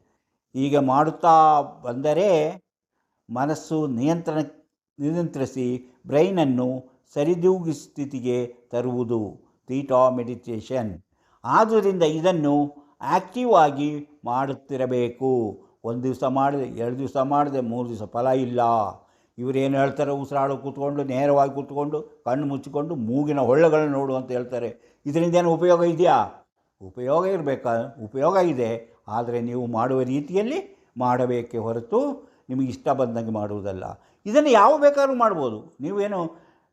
ಈಗ ಮಾಡುತ್ತಾ ಬಂದರೆ ಮನಸ್ಸು ನಿಯಂತ್ರಣ, ನಿಯಂತ್ರಿಸಿ ಬ್ರೈನನ್ನು ಸರಿದೂಗಿ ಸ್ಥಿತಿಗೆ ತರುವುದು. Theta meditation. ಆದ್ದರಿಂದ ಇದನ್ನು ಆ್ಯಕ್ಟಿವ್ ಆಗಿ ಮಾಡುತ್ತಿರಬೇಕು. ಒಂದು ದಿವಸ ಮಾಡಿದೆ, ಎರಡು ದಿವಸ ಮಾಡಿದೆ, ಮೂರು ದಿವಸ ಫಲ ಇಲ್ಲ. ಇವರೇನು ಹೇಳ್ತಾರೆ? ಉಸಿರಾಡು ಕೂತ್ಕೊಂಡು, ನೇರವಾಗಿ ಕೂತ್ಕೊಂಡು, ಕಣ್ಣು ಮುಚ್ಚಿಕೊಂಡು, ಮೂಗಿನ ಹೊಳ್ಳೆಗಳನ್ನು ನೋಡು ಅಂತ ಹೇಳ್ತಾರೆ. ಇದರಿಂದ ಏನು ಉಪಯೋಗ ಇದೆಯಾ? ಉಪಯೋಗ ಇರಬೇಕಾ, ಉಪಯೋಗ ಇದೆ. ಆದರೆ ನೀವು ಮಾಡುವ ರೀತಿಯಲ್ಲಿ ಮಾಡಬೇಕೇ ಹೊರತು ನಿಮಗೆ ಇಷ್ಟ ಬಂದಂಗೆ ಮಾಡುವುದಲ್ಲ. ಇದನ್ನು ಯಾವ ಬೇಕಾದ್ರೂ ಮಾಡ್ಬೋದು. ನೀವೇನು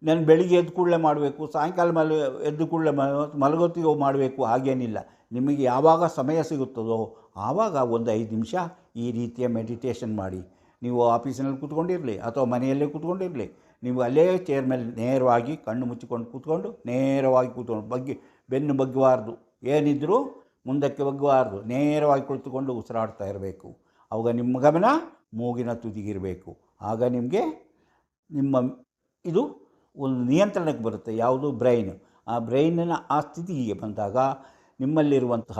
ನಾನು ಬೆಳಿಗ್ಗೆ ಎದ್ದು ಕೂಡಲೇ ಮಾಡಬೇಕು, ಸಾಯಂಕಾಲ ಮಲ, ಎದ್ದು ಕೂಡಲೇ ಮಲಗೊತ್ತಿಗೆ ಮಾಡಬೇಕು ಹಾಗೇನಿಲ್ಲ. ನಿಮಗೆ ಯಾವಾಗ ಸಮಯ ಸಿಗುತ್ತದೋ ಆವಾಗ ಒಂದು ಐದು ನಿಮಿಷ ಈ ರೀತಿಯ ಮೆಡಿಟೇಷನ್ ಮಾಡಿ. ನೀವು ಆಫೀಸಿನಲ್ಲಿ ಕೂತ್ಕೊಂಡಿರಲಿ ಅಥವಾ ಮನೆಯಲ್ಲೇ ಕೂತ್ಕೊಂಡಿರಲಿ, ನೀವು ಅಲ್ಲೇ ಚೇರ್ ಮೇಲೆ ನೇರವಾಗಿ ಕಣ್ಣು ಮುಚ್ಚಿಕೊಂಡು ಕೂತ್ಕೊಂಡು ನೇರವಾಗಿ ಕೂತ್ಕೊಂಡು ಬಗ್ಗೆ, ಬೆನ್ನು ಬಗ್ಗಬಾರ್ದು. ಏನಿದ್ದರೂ ಮುಂದಕ್ಕೆ ಬಗ್ಗಬಾರ್ದು. ನೇರವಾಗಿ ಕುಳಿತುಕೊಂಡು ಉಸಿರಾಡ್ತಾ ಇರಬೇಕು. ಅವಾಗ ನಿಮ್ಮ ಗಮನ ಮೂಗಿನ ತುದಿಗಿರಬೇಕು. ಆಗ ನಿಮಗೆ ನಿಮ್ಮ ಇದು ಒಂದು ನಿಯಂತ್ರಣಕ್ಕೆ ಬರುತ್ತೆ. ಯಾವುದು? ಬ್ರೈನ್. ಆ ಬ್ರೈನಿನ ಆ ಸ್ಥಿತಿಗೆ ಬಂದಾಗ ನಿಮ್ಮಲ್ಲಿರುವಂತಹ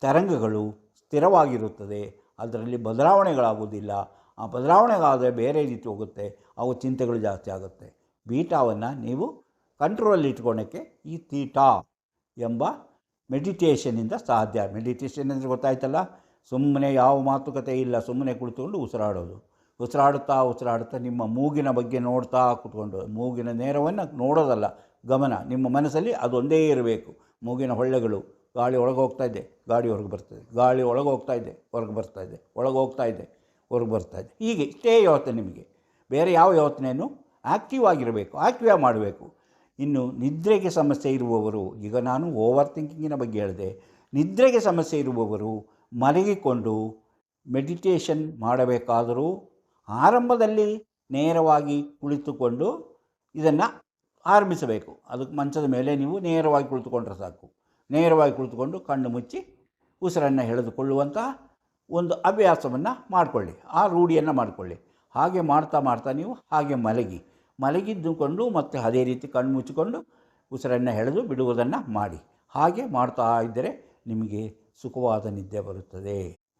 ತರಂಗಗಳು ಸ್ಥಿರವಾಗಿರುತ್ತದೆ. ಅದರಲ್ಲಿ ಬದಲಾವಣೆಗಳಾಗುವುದಿಲ್ಲ. ಆ ಬದಲಾವಣೆಗಾದರೆ ಬೇರೆ ರೀತಿ ಹೋಗುತ್ತೆ, ಅವು ಚಿಂತೆಗಳು ಜಾಸ್ತಿ ಆಗುತ್ತೆ. ಬೀಟಾವನ್ನು ನೀವು ಕಂಟ್ರೋಲಲ್ಲಿ ಇಟ್ಕೊಳ್ಳೋಕ್ಕೆ ಈ ತೀಟಾ ಎಂಬ ಮೆಡಿಟೇಷನಿಂದ ಸಾಧ್ಯ. ಮೆಡಿಟೇಷನ್ ಅಂದರೆ ಗೊತ್ತಾಯ್ತಲ್ಲ? ಸುಮ್ಮನೆ ಯಾವ ಮಾತುಕತೆ ಇಲ್ಲ ಸುಮ್ಮನೆ ಕುಳಿತುಕೊಂಡು ಉಸಿರಾಡೋದು. ಉಸಿರಾಡುತ್ತಾ ಉಸಿರಾಡುತ್ತಾ ನಿಮ್ಮ ಮೂಗಿನ ಬಗ್ಗೆ ನೋಡ್ತಾ ಕುತ್ಕೊಂಡು, ಮೂಗಿನ ನೇರವನ್ನು ನೋಡೋದಲ್ಲ, ಗಮನ. ನಿಮ್ಮ ಮನಸ್ಸಲ್ಲಿ ಅದೊಂದೇ ಇರಬೇಕು. ಮೂಗಿನ ಹೊಳ್ಳೆಗಳು, ಗಾಳಿ ಒಳಗೆ ಹೋಗ್ತಾ ಇದೆ, ಗಾಳಿ ಹೊರಗೆ ಬರ್ತದೆ ಗಾಳಿ ಒಳಗೆ ಹೋಗ್ತಾ ಇದೆ, ಹೊರಗೆ ಬರ್ತಾ ಇದೆ ಒಳಗೆ ಹೋಗ್ತಾ ಇದೆ. ಹೊರಗೆ ಬರ್ತಾ ಇದೆ. ಹೀಗೆ ಇಷ್ಟೇ ಯೋಚನೆ ನಿಮಗೆ. ಬೇರೆ ಯಾವ ಯೋಚನೆಯನ್ನು ಆ್ಯಕ್ಟಿವ್ ಆಗಿರಬೇಕು ಆ್ಯಕ್ಟಿವ್ ಮಾಡಬೇಕು. ಇನ್ನು ನಿದ್ರೆಗೆ ಸಮಸ್ಯೆ ಇರುವವರು, ಈಗ ನಾನು ಓವರ್ ಥಿಂಕಿಂಗಿನ ಬಗ್ಗೆ ಹೇಳಿದೆ. ನಿದ್ರೆಗೆ ಸಮಸ್ಯೆ ಇರುವವರು ಮಲಗಿಕೊಂಡು ಮೆಡಿಟೇಷನ್ ಮಾಡಬೇಕಾದರೂ ಆರಂಭದಲ್ಲಿ ನೇರವಾಗಿ ಕುಳಿತುಕೊಂಡು ಇದನ್ನು ಆರಂಭಿಸಬೇಕು. ಅದಕ್ಕೆ ಮಂಚದ ಮೇಲೆ ನೀವು ನೇರವಾಗಿ ಕುಳಿತುಕೊಂಡ್ರೆ ಸಾಕು. ನೇರವಾಗಿ ಕುಳಿತುಕೊಂಡು ಕಣ್ಣು ಮುಚ್ಚಿ ಉಸಿರನ್ನು ಎಳೆದುಕೊಳ್ಳುವಂತಹ ಒಂದು ಅಭ್ಯಾಸವನ್ನು ಮಾಡಿಕೊಳ್ಳಿ, ಆ ರೂಢಿಯನ್ನು ಮಾಡಿಕೊಳ್ಳಿ. ಹಾಗೆ ಮಾಡ್ತಾ ಮಾಡ್ತಾ ನೀವು ಹಾಗೆ ಮಲಗಿ. ಮಲಗಿದ್ದುಕೊಂಡು ಮತ್ತು ಅದೇ ರೀತಿ ಕಣ್ಣು ಮುಚ್ಚಿಕೊಂಡು ಉಸಿರನ್ನು ಎಳೆದು ಬಿಡುವುದನ್ನು ಮಾಡಿ. ಹಾಗೆ ಮಾಡ್ತಾ ಇದ್ದರೆ ನಿಮಗೆ ಸುಖವಾದ ನಿದ್ದೆ ಬರುತ್ತದೆ.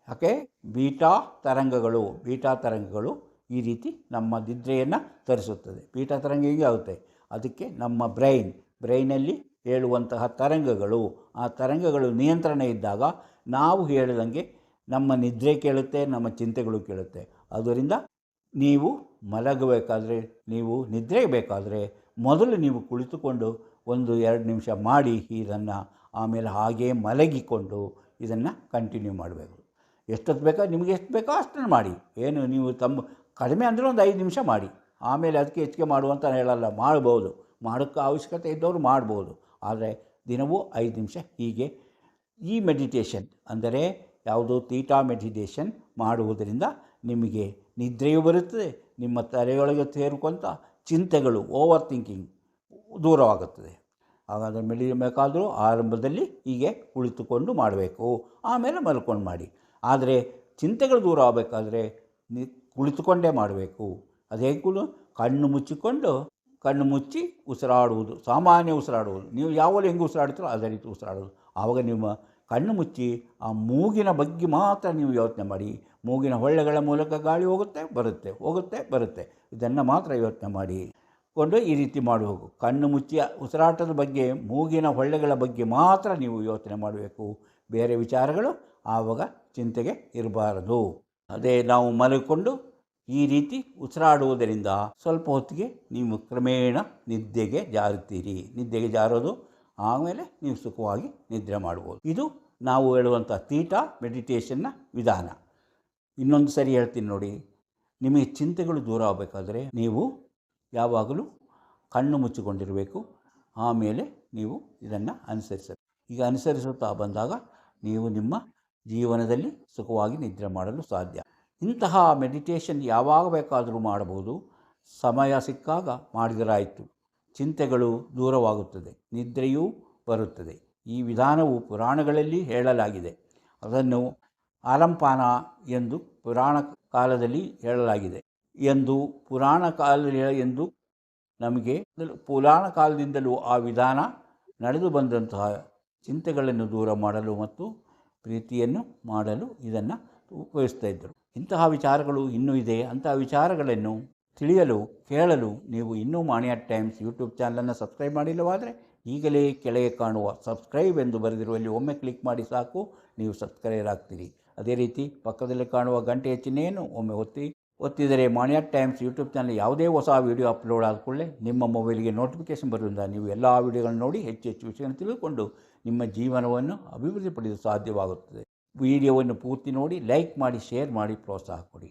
ಯಾಕೆ? ಬೀಟಾ ತರಂಗಗಳು ಬೀಟಾ ತರಂಗಗಳು ಈ ರೀತಿ ನಮ್ಮ ನಿದ್ರೆಯನ್ನು ತರಿಸುತ್ತದೆ. ಬೀಟಾ ತರಂಗ ಹೀಗೆ ಆಗುತ್ತೆ. ಅದಕ್ಕೆ ನಮ್ಮ ಬ್ರೈನ್, ಬ್ರೈನಲ್ಲಿ ಹೇಳುವಂತಹ ತರಂಗಗಳು. ಆ ತರಂಗಗಳು ನಿಯಂತ್ರಣ ಇದ್ದಾಗ ನಾವು ಹೇಳಿದಂಗೆ ನಮ್ಮ ನಿದ್ರೆ ಕೇಳುತ್ತೆ, ನಮ್ಮ ಚಿಂತೆಗಳು ಕೇಳುತ್ತೆ. ಅದರಿಂದ ನೀವು ಮಲಗಬೇಕಾದ್ರೆ, ನೀವು ನಿದ್ರೆ ಬೇಕಾದರೆ ಮೊದಲು ನೀವು ಕುಳಿತುಕೊಂಡು ಒಂದು ಎರಡು ನಿಮಿಷ ಮಾಡಿ ಇದನ್ನು, ಆಮೇಲೆ ಹಾಗೇ ಮಲಗಿಕೊಂಡು ಇದನ್ನು ಕಂಟಿನ್ಯೂ ಮಾಡಬೇಕು. ಎಷ್ಟೊತ್ತು ಬೇಕೋ? ನಿಮಗೆ ಎಷ್ಟು ಬೇಕೋ ಅಷ್ಟನ್ನು ಮಾಡಿ. ಏನು ನೀವು ತಮ್ಮ, ಕಡಿಮೆ ಅಂದರೆ ಒಂದು ಐದು ನಿಮಿಷ ಮಾಡಿ. ಆಮೇಲೆ ಅದಕ್ಕೆ ಹೆಚ್ಚಿಗೆ ಮಾಡುವಂತ ಹೇಳಲ್ಲ, ಮಾಡ್ಬೋದು. ಮಾಡೋಕ್ಕೆ ಅವಶ್ಯಕತೆ ಇದ್ದವರು ಮಾಡ್ಬೋದು. ಆದರೆ ದಿನವೂ ಐದು ನಿಮಿಷ ಹೀಗೆ ಈ ಮೆಡಿಟೇಷನ್ ಅಂದರೆ ಯಾವುದು ತೀಟಾ ಮೆಡಿಟೇಷನ್ ಮಾಡುವುದರಿಂದ ನಿಮಗೆ ನಿದ್ರೆಯೂ ಬರುತ್ತದೆ, ನಿಮ್ಮ ತಲೆಯೊಳಗೆ ಸೇರಿಕೊಂತ ಚಿಂತೆಗಳು ಓವರ್ ಥಿಂಕಿಂಗ್ ದೂರವಾಗುತ್ತದೆ. ಹಾಗಾದರೆ ಮೆಡಿಬೇಕಾದರೂ ಆರಂಭದಲ್ಲಿ ಹೀಗೆ ಕುಳಿತುಕೊಂಡು ಮಾಡಬೇಕು. ಆಮೇಲೆ ಮಲ್ಕೊಂಡು ಮಾಡಿ. ಆದರೆ ಚಿಂತೆಗಳು ದೂರ ಆಗಬೇಕಾದ್ರೆ ನಿ ಕುಳಿತುಕೊಂಡೇ ಮಾಡಬೇಕು. ಅದೇ ಕೂಡ ಕಣ್ಣು ಮುಚ್ಚಿಕೊಂಡು ಕಣ್ಣು ಮುಚ್ಚಿ ಉಸಿರಾಡುವುದು, ಸಾಮಾನ್ಯ ಉಸಿರಾಡುವುದು. ನೀವು ಯಾವಾಗ ಹೆಂಗೆ ಉಸಿರಾಡ್ತೀರೋ ಅದೇ ರೀತಿ ಉಸಿರಾಡೋದು ಆವಾಗ ನಿಮ್ಮ ಕಣ್ಣು ಮುಚ್ಚಿ ಆ ಮೂಗಿನ ಬಗ್ಗೆ ಮಾತ್ರ ನೀವು ಯೋಚನೆ ಮಾಡಿ. ಮೂಗಿನ ಹೊಳ್ಳೆಗಳ ಮೂಲಕ ಗಾಳಿ ಹೋಗುತ್ತೆ, ಬರುತ್ತೆ ಹೋಗುತ್ತೆ, ಬರುತ್ತೆ. ಇದನ್ನು ಮಾತ್ರ ಯೋಚನೆ ಮಾಡಿ. ಕೊಂಡು ಈ ರೀತಿ ಮಾಡಬೇಕು ಕಣ್ಣು ಮುಚ್ಚಿ ಉಸಿರಾಟದ ಬಗ್ಗೆ, ಮೂಗಿನ ಹೊಳ್ಳೆಗಳ ಬಗ್ಗೆ ಮಾತ್ರ ನೀವು ಯೋಚನೆ ಮಾಡಬೇಕು. ಬೇರೆ ವಿಚಾರಗಳು ಆವಾಗ ಚಿಂತೆಗೆ ಇರಬಾರದು. ಅದೇ ನಾವು ಮಲಗಿಕೊಂಡು ಈ ರೀತಿ ಉಸಿರಾಡುವುದರಿಂದ ಸ್ವಲ್ಪ ಹೊತ್ತಿಗೆ ನೀವು ಕ್ರಮೇಣ ನಿದ್ದೆಗೆ ಜಾರುತ್ತೀರಿ. ನಿದ್ದೆಗೆ ಜಾರೋದು ಆಮೇಲೆ ನೀವು ಸುಖವಾಗಿ ನಿದ್ರೆ ಮಾಡ್ಬೋದು. ಇದು ನಾವು ಹೇಳುವಂಥ ತೀಟ ಮೆಡಿಟೇಷನ್ನ ವಿಧಾನ. ಇನ್ನೊಂದು ಸರಿ ಹೇಳ್ತೀನಿ ನೋಡಿ. ನಿಮಗೆ ಚಿಂತೆಗಳು ದೂರ ಆಗಬೇಕಾದ್ರೆ ನೀವು ಯಾವಾಗಲೂ ಕಣ್ಣು ಮುಚ್ಚಿಕೊಂಡಿರಬೇಕು. ಆಮೇಲೆ ನೀವು ಇದನ್ನು ಅನುಸರಿಸಬೇಕು. ಈಗ ಅನುಸರಿಸುತ್ತಾ ಬಂದಾಗ ನೀವು ನಿಮ್ಮ ಜೀವನದಲ್ಲಿ ಸುಖವಾಗಿ ನಿದ್ರೆ ಮಾಡಲು ಸಾಧ್ಯ. ಇಂತಹ ಮೆಡಿಟೇಷನ್ ಯಾವಾಗ ಬೇಕಾದರೂ ಮಾಡಬಹುದು ಸಮಯ ಸಿಕ್ಕಾಗ ಮಾಡಿದರಾಯಿತು ಚಿಂತೆಗಳು ದೂರವಾಗುತ್ತದೆ, ನಿದ್ರೆಯೂ ಬರುತ್ತದೆ. ಈ ವಿಧಾನವು ಪುರಾಣಗಳಲ್ಲಿ ಹೇಳಲಾಗಿದೆ. ಅದನ್ನು ಆಲಂಪಾನ ಎಂದು ಪುರಾಣ ಕಾಲದಲ್ಲಿ ಹೇಳಲಾಗಿದೆ. ಎಂದು ಪುರಾಣ ಕಾಲ ಎಂದು ನಮಗೆ ಪುರಾಣ ಕಾಲದಿಂದಲೂ ಆ ವಿಧಾನ ನಡೆದು ಬಂದಂತಹ ಚಿಂತೆಗಳನ್ನು ದೂರ ಮಾಡಲು ಮತ್ತು ಪ್ರೀತಿಯನ್ನು ಮಾಡಲು ಇದನ್ನು ಉಪಯೋಗಿಸ್ತಾ ಇದ್ದರು. ಇಂತಹ ವಿಚಾರಗಳು ಇನ್ನೂ ಇದೆ. ಅಂತಹ ವಿಚಾರಗಳನ್ನು ತಿಳಿಯಲು, ಕೇಳಲು ನೀವು ಇನ್ನೂ ಮಾಣಿಯ ಟೈಮ್ಸ್ ಯೂಟ್ಯೂಬ್ ಚಾನಲನ್ನು ಸಬ್ಸ್ಕ್ರೈಬ್ ಮಾಡಿಲ್ಲವಾದರೆ ಈಗಲೇ ಕೆಳಗೆ ಕಾಣುವ ಸಬ್ಸ್ಕ್ರೈಬ್ ಎಂದು ಬರೆದಿರುವಲ್ಲಿ ಒಮ್ಮೆ ಕ್ಲಿಕ್ ಮಾಡಿ ಸಾಕು, ನೀವು ಸಬ್ಸ್ಕ್ರೈಬ್ ಆಗ್ತೀರಿ. ಅದೇ ರೀತಿ ಪಕ್ಕದಲ್ಲಿ ಕಾಣುವ ಗಂಟೆಯ ಚಿಹ್ನೆಯನ್ನು ಒಮ್ಮೆ ಒತ್ತಿ, ಒತ್ತಿದರೆ ಮಾಣಿಯ ಟೈಮ್ಸ್ ಯೂಟ್ಯೂಬ್ ಚಾನಲ್ ಯಾವುದೇ ಹೊಸ ವೀಡಿಯೋ ಅಪ್ಲೋಡ್ ಆದ ಕೂಡಲೇ ನಿಮ್ಮ ಮೊಬೈಲ್ಗೆ ನೋಟಿಫಿಕೇಶನ್ ಬರುವುದರಿಂದ ನೀವು ಎಲ್ಲ ವೀಡಿಯೋಗಳನ್ನು ನೋಡಿ ಹೆಚ್ಚು ಹೆಚ್ಚು ವಿಷಯಗಳನ್ನು ತಿಳಿದುಕೊಂಡು ನಿಮ್ಮ ಜೀವನವನ್ನು ಅಭಿವೃದ್ಧಿಪಡಿಸಲು ಸಾಧ್ಯವಾಗುತ್ತದೆ. ವಿಡಿಯೋವನ್ನು ಪೂರ್ತಿ ನೋಡಿ ಲೈಕ್ ಮಾಡಿ, ಶೇರ್ ಮಾಡಿ, ಪ್ರೋತ್ಸಾಹ ಕೊಡಿ.